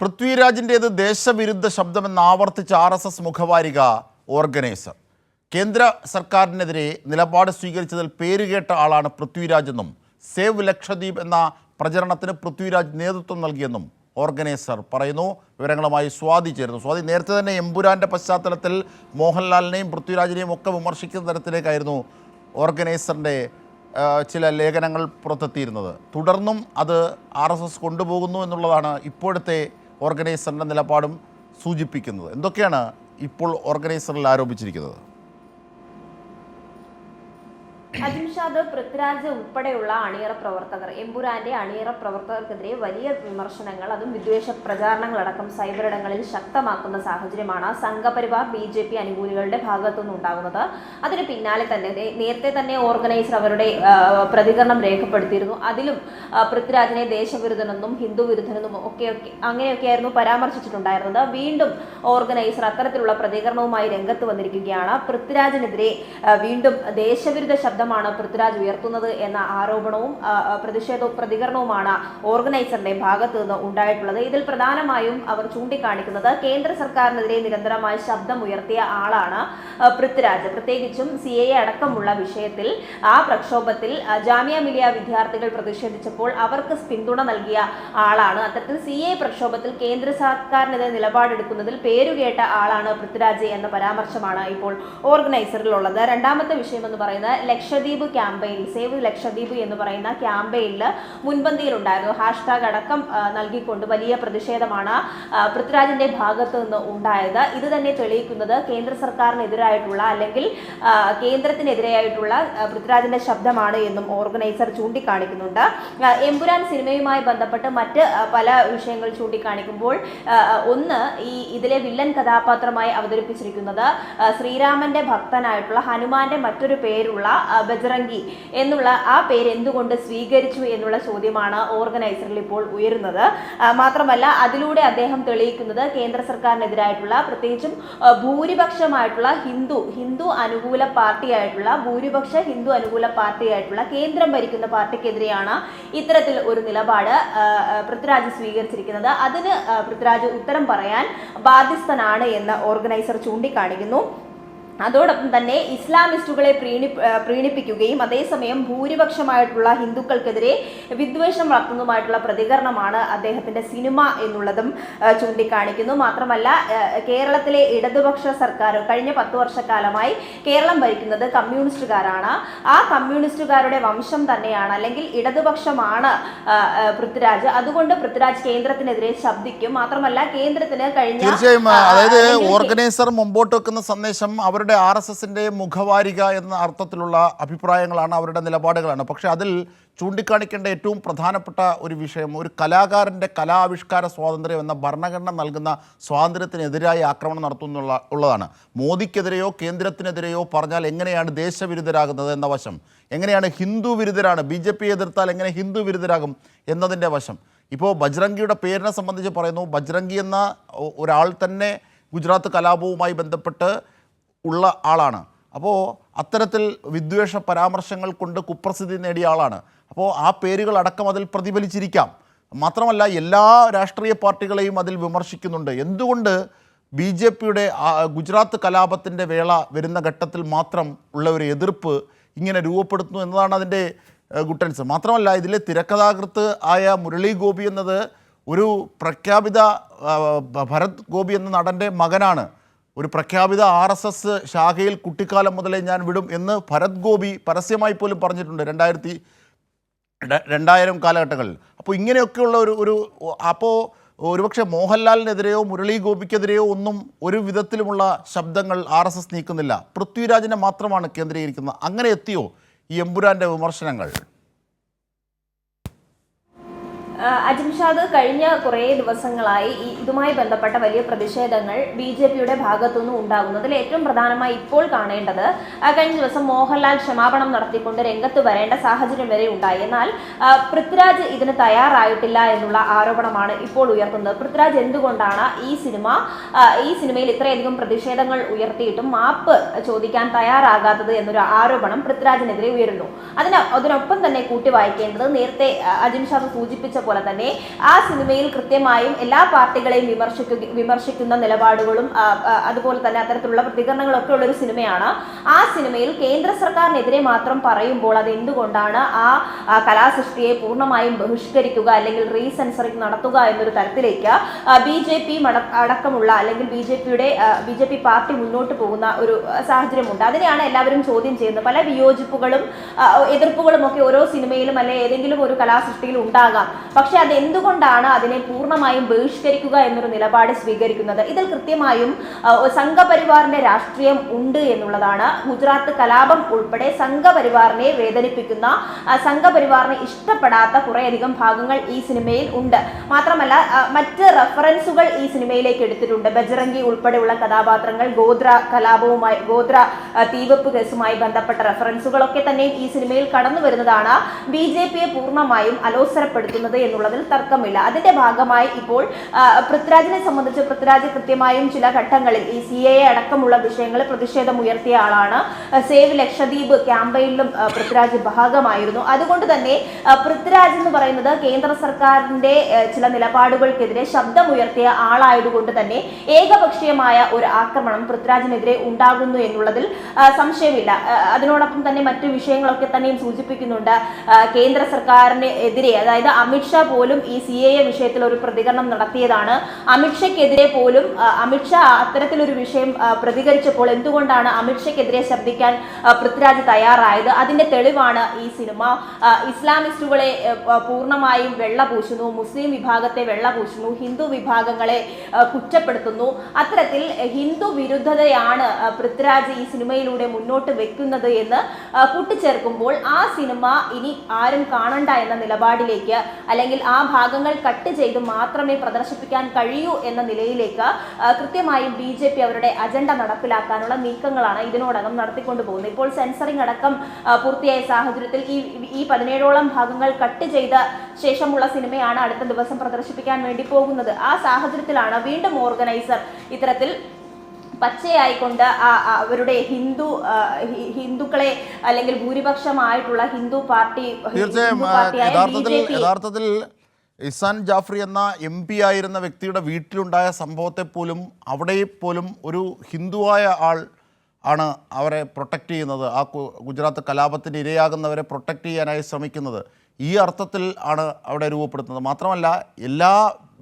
പൃഥ്വിരാജിന്റേത് ദേശവിരുദ്ധ ശബ്ദമെന്ന് ആവർത്തിച്ച ആർ എസ് എസ് മുഖവാരിക ഓർഗനൈസർ. കേന്ദ്ര സർക്കാരിനെതിരെ നിലപാട് സ്വീകരിച്ചതിൽ പേരുകേട്ട ആളാണ് പൃഥ്വിരാജ് എന്നും സേവ് ലക്ഷദ്വീപ് എന്ന പ്രചരണത്തിന് പൃഥ്വിരാജ് നേതൃത്വം നൽകിയെന്നും ഓർഗനൈസർ പറയുന്നു. വിവരങ്ങളുമായി സ്വാതി ചേരുന്നു. സ്വാതി നേരത്തെ തന്നെ എമ്പുരാന്റെ പശ്ചാത്തലത്തിൽ മോഹൻലാലിനെയും പൃഥ്വിരാജിനെയും ഒക്കെ വിമർശിക്കുന്ന തരത്തിലേക്കായിരുന്നു ഓർഗനൈസറിന്റെ ചില ലേഖനങ്ങൾ പുറത്തെത്തിയിരുന്നത്. തുടർന്നും അത് ആർ കൊണ്ടുപോകുന്നു എന്നുള്ളതാണ് ഇപ്പോഴത്തെ ഓർഗനൈസറിന്റെ നിലപാടും സൂചിപ്പിക്കുന്നത്. എന്തൊക്കെയാണ് ഇപ്പോൾ ഓർഗനൈസറിൽ ആരോപിച്ചിരിക്കുന്നത്? അജിംഷാദ് പൃഥ്വിരാജ് ഉൾപ്പെടെയുള്ള അണിയറ പ്രവർത്തകർ എമ്പുരാന്റെ അണിയറ പ്രവർത്തകർക്കെതിരെ വലിയ വിമർശനങ്ങൾ അതും വിദ്വേഷ പ്രചാരണങ്ങളടക്കം സൈബറിടങ്ങളിൽ ശക്തമാക്കുന്ന സാഹചര്യമാണ് സംഘപരിവാർ ബി ജെ പി അനുകൂലികളുടെ ഭാഗത്തുനിന്ന് ഉണ്ടാകുന്നത്. അതിന് പിന്നാലെ തന്നെ നേരത്തെ തന്നെ ഓർഗനൈസർ അവരുടെ പ്രതികരണം രേഖപ്പെടുത്തിയിരുന്നു. അതിലും പൃഥ്വിരാജിനെ ദേശവിരുദ്ധനെന്നും ഹിന്ദു വിരുദ്ധനെന്നും ഒക്കെ ഒക്കെ അങ്ങനെയൊക്കെയായിരുന്നു പരാമർശിച്ചിട്ടുണ്ടായിരുന്നത്. വീണ്ടും ഓർഗനൈസർ അത്തരത്തിലുള്ള പ്രതികരണവുമായി രംഗത്ത് വന്നിരിക്കുകയാണ്. പൃഥ്വിരാജിനെതിരെ വീണ്ടും ദേശവിരുദ്ധ ശബ്ദമാണ് പൃഥ്വിരാജ് ഉയർത്തുന്നത് എന്ന ആരോപണവും പ്രതിഷേധവും പ്രതികരണവുമാണ് ഓർഗനൈസറിന്റെ ഭാഗത്ത് നിന്ന് ഉണ്ടായിട്ടുള്ളത്. ഇതിൽ പ്രധാനമായും അവർ ചൂണ്ടിക്കാണിക്കുന്നത് കേന്ദ്ര സർക്കാരിനെതിരെ നിരന്തരമായി ശബ്ദം ഉയർത്തിയ ആളാണ് പൃഥ്വിരാജ്. പ്രത്യേകിച്ചും സി എ അടക്കമുള്ള വിഷയത്തിൽ ആ പ്രക്ഷോഭത്തിൽ ജാമ്യ മിലിയ വിദ്യാർത്ഥികൾ പ്രതിഷേധിച്ചപ്പോൾ അവർക്ക് പിന്തുണ നൽകിയ ആളാണ്. അത്തരത്തിൽ സി എ പ്രക്ഷോഭത്തിൽ കേന്ദ്ര സർക്കാരിനെതിരെ നിലപാടെടുക്കുന്നതിൽ പേരുകേട്ട ആളാണ് പൃഥ്വിരാജ് എന്ന പരാമർശമാണ് ഇപ്പോൾ ഓർഗനൈസറിലുള്ളത്. രണ്ടാമത്തെ വിഷയം എന്ന് പറയുന്നത് ലക്ഷദ്വീപ് ക്യാമ്പയിൻ സേവ് ലക്ഷദ്വീപ് എന്ന് പറയുന്ന ക്യാമ്പയിനിൽ മുൻപന്തിയിലുണ്ടായിരുന്നു. ഹാഷ്ടാഗ് അടക്കം നൽകിക്കൊണ്ട് വലിയ പ്രതിഷേധമാണ് പൃഥ്വിരാജിന്റെ ഭാഗത്ത് നിന്ന് ഉണ്ടായത്. ഇത് തന്നെ തെളിയിക്കുന്നത് കേന്ദ്ര സർക്കാരിനെതിരായിട്ടുള്ള അല്ലെങ്കിൽ കേന്ദ്രത്തിനെതിരെയായിട്ടുള്ള പൃഥ്വിരാജിന്റെ ശബ്ദമാണ് എന്നും ഓർഗനൈസർ ചൂണ്ടിക്കാണിക്കുന്നുണ്ട്. എമ്പുരാൻ സിനിമയുമായി ബന്ധപ്പെട്ട് മറ്റ് പല വിഷയങ്ങൾ ചൂണ്ടിക്കാണിക്കുമ്പോൾ ഒന്ന് ഈ ഇതിലെ വില്ലൻ കഥാപാത്രമായി അവതരിപ്പിച്ചിരിക്കുന്നത് ശ്രീരാമന്റെ ഭക്തനായിട്ടുള്ള ഹനുമാന്റെ മറ്റൊരു പേരുള്ള ബജറംഗി എന്നുള്ള ആ പേര് എന്തുകൊണ്ട് സ്വീകരിച്ചു എന്നുള്ള ചോദ്യമാണ് ഓർഗനൈസറിൽ ഇപ്പോൾ ഉയരുന്നത്. മാത്രമല്ല അതിലൂടെ അദ്ദേഹം തെളിയിക്കുന്നത് കേന്ദ്ര സർക്കാരിനെതിരായിട്ടുള്ള പ്രത്യേകിച്ചും ഭൂരിപക്ഷമായിട്ടുള്ള ഹിന്ദു ഹിന്ദു അനുകൂല പാർട്ടിയായിട്ടുള്ള ഭൂരിപക്ഷ ഹിന്ദു അനുകൂല പാർട്ടിയായിട്ടുള്ള കേന്ദ്രം ഭരിക്കുന്ന പാർട്ടിക്കെതിരെയാണ് ഇത്തരത്തിൽ ഒരു നിലപാട് പൃഥ്വിരാജ് സ്വീകരിച്ചിരിക്കുന്നത്. അതിന് പൃഥ്വിരാജ് ഉത്തരം പറയാൻ ബാധ്യസ്ഥനാണ് എന്ന് ഓർഗനൈസർ ചൂണ്ടിക്കാണിക്കുന്നു. അതോടൊപ്പം തന്നെ ഇസ്ലാമിസ്റ്റുകളെ പ്രീണി പ്രീണിപ്പിക്കുകയും അതേസമയം ഭൂരിപക്ഷമായിട്ടുള്ള ഹിന്ദുക്കൾക്കെതിരെ വിദ്വേഷം വളർത്തുന്നതുമായിട്ടുള്ള പ്രതികരണമാണ് അദ്ദേഹത്തിന്റെ സിനിമ എന്നുള്ളതും ചൂണ്ടിക്കാണിക്കുന്നു. മാത്രമല്ല കേരളത്തിലെ ഇടതുപക്ഷ സർക്കാർ കഴിഞ്ഞ പത്ത് വർഷക്കാലമായി കേരളം ഭരിക്കുന്നത് കമ്മ്യൂണിസ്റ്റുകാരാണ്. ആ കമ്മ്യൂണിസ്റ്റുകാരുടെ വംശം തന്നെയാണ് അല്ലെങ്കിൽ ഇടതുപക്ഷമാണ് പൃഥ്വിരാജ്. അതുകൊണ്ട് പൃഥ്വിരാജ് കേന്ദ്രത്തിനെതിരെ ശബ്ദിക്കും. മാത്രമല്ല കേന്ദ്രത്തിന് കഴിഞ്ഞ തീർച്ചയായും അതായത് ഓർഗനൈസർ മുമ്പോട്ട് വെക്കുന്ന സന്ദേശം അവരുടെ ആർ എസ് എസിന്റെ മുഖവാരിക എന്ന അർത്ഥത്തിലുള്ള അഭിപ്രായങ്ങളാണ് അവരുടെ നിലപാടുകളാണ്. പക്ഷേ അതിൽ ചൂണ്ടിക്കാണിക്കേണ്ട ഏറ്റവും പ്രധാനപ്പെട്ട ഒരു വിഷയം ഒരു കലാകാരന്റെ കലാവിഷ്കാര സ്വാതന്ത്ര്യം എന്ന ഭരണഘടന നൽകുന്ന സ്വാതന്ത്ര്യത്തിനെതിരായി ആക്രമണം നടത്തുന്നുള്ള ഉള്ളതാണ്. മോദിക്കെതിരെയോ കേന്ദ്രത്തിനെതിരെയോ പറഞ്ഞാൽ എങ്ങനെയാണ് ദേശവിരുദ്ധരാകുന്നത് എന്ന വശം എങ്ങനെയാണ് ഹിന്ദു വിരുദ്ധരാണ് ബി ജെ പി എതിർത്താൽ എങ്ങനെ ഹിന്ദു വിരുദ്ധരാകും എന്നതിന്റെ വശം. ഇപ്പോൾ ബജ്രംഗിയുടെ പേരിനെ സംബന്ധിച്ച് പറയുന്നു ബജ്രംഗി എന്ന ഒരാൾ തന്നെ ഗുജറാത്ത് കലാപവുമായി ബന്ധപ്പെട്ട് ഉള്ള ആളാണ്. അപ്പോൾ അത്തരത്തിൽ വിദ്വേഷ പരാമർശങ്ങൾ കൊണ്ട് കുപ്രസിദ്ധി നേടിയ ആളാണ്. അപ്പോൾ ആ പേരുകൾ അടക്കം അതിൽ പ്രതിഫലിച്ചിരിക്കാം. മാത്രമല്ല എല്ലാ രാഷ്ട്രീയ പാർട്ടികളെയും അതിൽ വിമർശിക്കുന്നുണ്ട്. എന്തുകൊണ്ട് ബി ജെ പിയുടെ ഗുജറാത്ത് കലാപത്തിന്റെ വേള വരുന്ന ഘട്ടത്തിൽ മാത്രം ഉള്ള ഒരു എതിർപ്പ് ഇങ്ങനെ രൂപപ്പെടുത്തുന്നു എന്നതാണ് അതിന്റെ ഗുട്ടൻസ് മാത്രമല്ല ഇതിലെ തിരക്കഥാകൃത്ത് ആയ മുരളി ഗോപി എന്നത് ഒരു പ്രഖ്യാപിത ഭരത് ഗോപി എന്ന നടന്റെ മകനാണ്. ഒരു പ്രഖ്യാപിത ആർ എസ് എസ് ശാഖയിൽ കുട്ടിക്കാലം മുതലേ ഞാൻ വിടും എന്ന് ഭരത് ഗോപി പരസ്യമായി പോലും പറഞ്ഞിട്ടുണ്ട് രണ്ടായിരത്തി രണ്ടായിരം കാലഘട്ടങ്ങളിൽ. അപ്പോൾ ഇങ്ങനെയൊക്കെയുള്ള ഒരു ഒരു അപ്പോൾ ഒരുപക്ഷെ മോഹൻലാലിനെതിരെയോ മുരളി ഗോപിക്കെതിരെയോ ഒന്നും ഒരു വിധത്തിലുമുള്ള ശബ്ദങ്ങൾ ആർ എസ് എസ് നീക്കുന്നില്ല. പൃഥ്വിരാജിനെ മാത്രമാണ് കേന്ദ്രീകരിക്കുന്നത്. അങ്ങനെ എത്തിയോ ഈ എമ്പുരാന്റെ വിമർശനങ്ങൾ? അജിംഷാദ് കഴിഞ്ഞ കുറേ ദിവസങ്ങളായി ഈ ഇതുമായി ബന്ധപ്പെട്ട വലിയ പ്രതിഷേധങ്ങൾ ബി ജെ പിയുടെ ഭാഗത്തുനിന്നും ഉണ്ടാകുന്നതിൽ ഏറ്റവും പ്രധാനമായി ഇപ്പോൾ കാണേണ്ടത്. കഴിഞ്ഞ ദിവസം മോഹൻലാൽ ക്ഷമാപണം നടത്തിക്കൊണ്ട് രംഗത്ത് വരേണ്ട സാഹചര്യം വരെ ഉണ്ടായി. എന്നാൽ പൃഥ്വിരാജ് ഇതിന് തയ്യാറായിട്ടില്ല എന്നുള്ള ആരോപണമാണ് ഇപ്പോൾ ഉയർത്തുന്നത്. പൃഥ്വിരാജ് എന്തുകൊണ്ടാണ് ഈ സിനിമ ഈ സിനിമയിൽ ഇത്രയധികം പ്രതിഷേധങ്ങൾ ഉയർത്തിയിട്ടും മാപ്പ് ചോദിക്കാൻ തയ്യാറാകാത്തത് എന്നൊരു ആരോപണം പൃഥ്വിരാജിനെതിരെ ഉയരുന്നു. അതിന് അതിനൊപ്പം തന്നെ കൂട്ടി വായിക്കേണ്ടത് നേരത്തെ അജിംഷാദ് സൂചിപ്പിച്ച പോലെ തന്നെ ആ സിനിമയിൽ കൃത്യമായും എല്ലാ പാർട്ടികളെയും വിമർശിക്കുക വിമർശിക്കുന്ന നിലപാടുകളും അതുപോലെ തന്നെ അത്തരത്തിലുള്ള പ്രതികരണങ്ങളൊക്കെ ഉള്ള ഒരു സിനിമയാണ്. ആ സിനിമയിൽ കേന്ദ്ര സർക്കാരിനെതിരെ മാത്രം പറയുമ്പോൾ അത് എന്തുകൊണ്ടാണ് ആ കലാസൃഷ്ടിയെ പൂർണമായും ബഹിഷ്കരിക്കുക അല്ലെങ്കിൽ റീസെൻസറിങ് നടത്തുക എന്നൊരു തരത്തിലേക്ക് ബി ജെ പി അടക്കമുള്ള അല്ലെങ്കിൽ ബി ജെ പിയുടെ ബി ജെ പി പാർട്ടി മുന്നോട്ട് പോകുന്ന ഒരു സാഹചര്യമുണ്ട്. അതിനെയാണ് എല്ലാവരും ചോദ്യം ചെയ്യുന്നത്. പല വിയോജിപ്പുകളും എതിർപ്പുകളും ഒക്കെ ഓരോ സിനിമയിലും അല്ലെ ഏതെങ്കിലും ഒരു കലാസൃഷ്ടിയിൽ ഉണ്ടാകാം. പക്ഷെ അത് എന്തുകൊണ്ടാണ് അതിനെ പൂർണമായും ബഹിഷ്കരിക്കുക എന്നൊരു നിലപാട് സ്വീകരിക്കുന്നത്? ഇതിൽ കൃത്യമായും സംഘപരിവാറിന്റെ രാഷ്ട്രീയം ഉണ്ട് എന്നുള്ളതാണ്. ഗുജറാത്ത് കലാപം ഉൾപ്പെടെ സംഘപരിവാറിനെ വേദനിപ്പിക്കുന്ന സംഘപരിവാറിനെ ഇഷ്ടപ്പെടാത്ത കുറേയധികം ഭാഗങ്ങൾ ഈ സിനിമയിൽ ഉണ്ട്. മാത്രമല്ല മറ്റ് റെഫറൻസുകൾ ഈ സിനിമയിലേക്ക് എടുത്തിട്ടുണ്ട്. ബജറംഗി ഉൾപ്പെടെയുള്ള കഥാപാത്രങ്ങൾ ഗോത്ര കലാപവുമായി ഗോത്ര തീവെപ്പ് കേസുമായി ബന്ധപ്പെട്ട റെഫറൻസുകളൊക്കെ തന്നെ ഈ സിനിമയിൽ കടന്നു വരുന്നതാണ് ബി ജെ പിയെ പൂർണമായും അലോസരപ്പെടുത്തുന്നത് എന്നുള്ളതിൽ തർക്കമില്ല. അതിന്റെ ഭാഗമായി ഇപ്പോൾ പൃഥ്വിരാജിനെ സംബന്ധിച്ച് പൃഥ്വിരാജ് കൃത്യമായും ചില ഘട്ടങ്ങളിൽ ഈ സി എ അടക്കമുള്ള വിഷയങ്ങളിൽ പ്രതിഷേധം ഉയർത്തിയ ആളാണ് സേവ് ലക്ഷദ്വീപ് ക്യാമ്പയിനിലും പൃഥ്വിരാജ് ഭാഗമായിരുന്നു. അതുകൊണ്ട് തന്നെ പൃഥ്വിരാജ് എന്ന് പറയുന്നത് കേന്ദ്ര സർക്കാരിന്റെ ചില നിലപാടുകൾക്കെതിരെ ശബ്ദമുയർത്തിയ ആളായതുകൊണ്ട് തന്നെ ഏകപക്ഷീയമായ ഒരു ആക്രമണം പൃഥ്വിരാജിനെതിരെ ഉണ്ടാകുന്നു എന്നുള്ളതിൽ സംശയമില്ല. അതിനോടൊപ്പം തന്നെ മറ്റു വിഷയങ്ങളൊക്കെ തന്നെയും സൂചിപ്പിക്കുന്നുണ്ട്. കേന്ദ്ര സർക്കാരിനെതിരെ അതായത് അമിത്ഷാ പോലും ഈ സി എ വിഷയത്തിൽ ഒരു പ്രതികരണം നടത്തിയതാണ്. അമിത്ഷയ്ക്കെതിരെ പോലും അമിത്ഷാ അത്തരത്തിലൊരു വിഷയം പ്രതികരിച്ചപ്പോൾ എന്തുകൊണ്ടാണ് അമിത്ഷയ്ക്കെതിരെ ശബ്ദിക്കാൻ പൃഥ്വിരാജ് തയ്യാറായത്? അതിന്റെ തെളിവാണ് ഈ സിനിമ. ഇസ്ലാമിസ്റ്റുകളെ പൂർണമായും വെള്ള പൂശുന്നു മുസ്ലിം വിഭാഗത്തെ വെള്ള പൂശുന്നു ഹിന്ദു വിഭാഗങ്ങളെ കുറ്റപ്പെടുത്തുന്നു. അത്തരത്തിൽ ഹിന്ദു വിരുദ്ധതയാണ് പൃഥ്വിരാജ് ഈ സിനിമയിലൂടെ മുന്നോട്ട് വെക്കുന്നത് എന്ന് കൂട്ടിച്ചേർക്കുമ്പോൾ ആ സിനിമ ഇനി ആരും കാണണ്ട എന്ന നിലപാടിലേക്ക് അല്ലെങ്കിൽ ആ ഭാഗങ്ങൾ കട്ട് ചെയ്ത് മാത്രമേ പ്രദർശിപ്പിക്കാൻ കഴിയൂ എന്ന നിലയിലേക്ക് കൃത്യമായും ബി ജെ പി അവരുടെ അജണ്ട നടപ്പിലാക്കാനുള്ള നീക്കങ്ങളാണ് ഇതിനോടകം നടത്തിക്കൊണ്ടു പോകുന്നത് ഇപ്പോൾ സെൻസറിംഗ് അടക്കം പൂർത്തിയായ സാഹചര്യത്തിൽ ഈ ഈ പതിനേഴോളം ഭാഗങ്ങൾ കട്ട് ചെയ്ത ശേഷമുള്ള സിനിമയാണ് അടുത്ത ദിവസം പ്രദർശിപ്പിക്കാൻ വേണ്ടി പോകുന്നത്. ആ സാഹചര്യത്തിലാണ് വീണ്ടും ഓർഗനൈസർ ഇത്തരത്തിൽ പച്ചയായിക്കൊണ്ട് അവരുടെ ഹിന്ദു ഹിന്ദുക്കളെ അല്ലെങ്കിൽ ഭൂരിപക്ഷമായിട്ടുള്ള ഹിന്ദു പാർട്ടി തീർച്ചയായും യഥാർത്ഥത്തിൽ യഥാർത്ഥത്തിൽ ഇസാൻ ജാഫ്രി എന്ന എം പി ആയിരുന്ന വ്യക്തിയുടെ വീട്ടിലുണ്ടായ സംഭവത്തെ പോലും അവിടെ പോലും ഒരു ഹിന്ദുവായ ആൾ ആണ് അവരെ പ്രൊട്ടക്റ്റ് ചെയ്യുന്നത്. ആ ഗുജറാത്ത് കലാപത്തിന് ഇരയാകുന്നവരെ പ്രൊട്ടക്റ്റ് ചെയ്യാനായി ശ്രമിക്കുന്നത്. ഈ അർത്ഥത്തിൽ ആണ് അവിടെ രൂപപ്പെടുത്തുന്നത്. മാത്രമല്ല എല്ലാ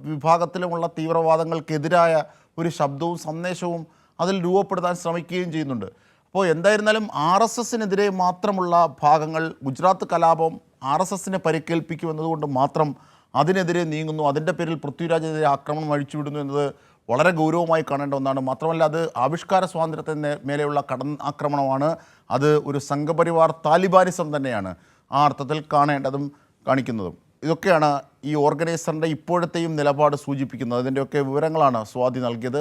വിഭാഗത്തിലുമുള്ള തീവ്രവാദങ്ങൾക്കെതിരായ ഒരു ശബ്ദവും സന്ദേശവും അതിൽ രൂപപ്പെടുത്താൻ ശ്രമിക്കുകയും ചെയ്യുന്നുണ്ട്. അപ്പോൾ എന്തായിരുന്നാലും ആർ എസ് എസിനെതിരെ മാത്രമുള്ള ഭാഗങ്ങൾ ഗുജറാത്ത് കലാപം ആർ എസ് എസിനെ പരിക്കേൽപ്പിക്കുമെന്നതുകൊണ്ട് മാത്രം അതിനെതിരെ നീങ്ങുന്നു. അതിന്റെ പേരിൽ പൃഥ്വിരാജിനെതിരെ ആക്രമണം അഴിച്ചുവിടുന്നു എന്നത് വളരെ ഗൗരവമായി കാണേണ്ട ഒന്നാണ്. മാത്രമല്ല അത് ആവിഷ്കാര സ്വാതന്ത്ര്യത്തിന് മേലെയുള്ള കടൻ ആക്രമണമാണ്. അത് ഒരു സംഘപരിവാർ താലിബാനിസം തന്നെയാണ് ആ അർത്ഥത്തിൽ കാണേണ്ടതും കാണിക്കുന്നതും. ഇതൊക്കെയാണ് ഈ ഓർഗനൈസറിന്റെ ഇപ്പോഴത്തെയും നിലപാട് സൂചിപ്പിക്കുന്നത്. അതിന്റെയൊക്കെ വിവരങ്ങളാണ് സ്വാതി നൽകിയത്.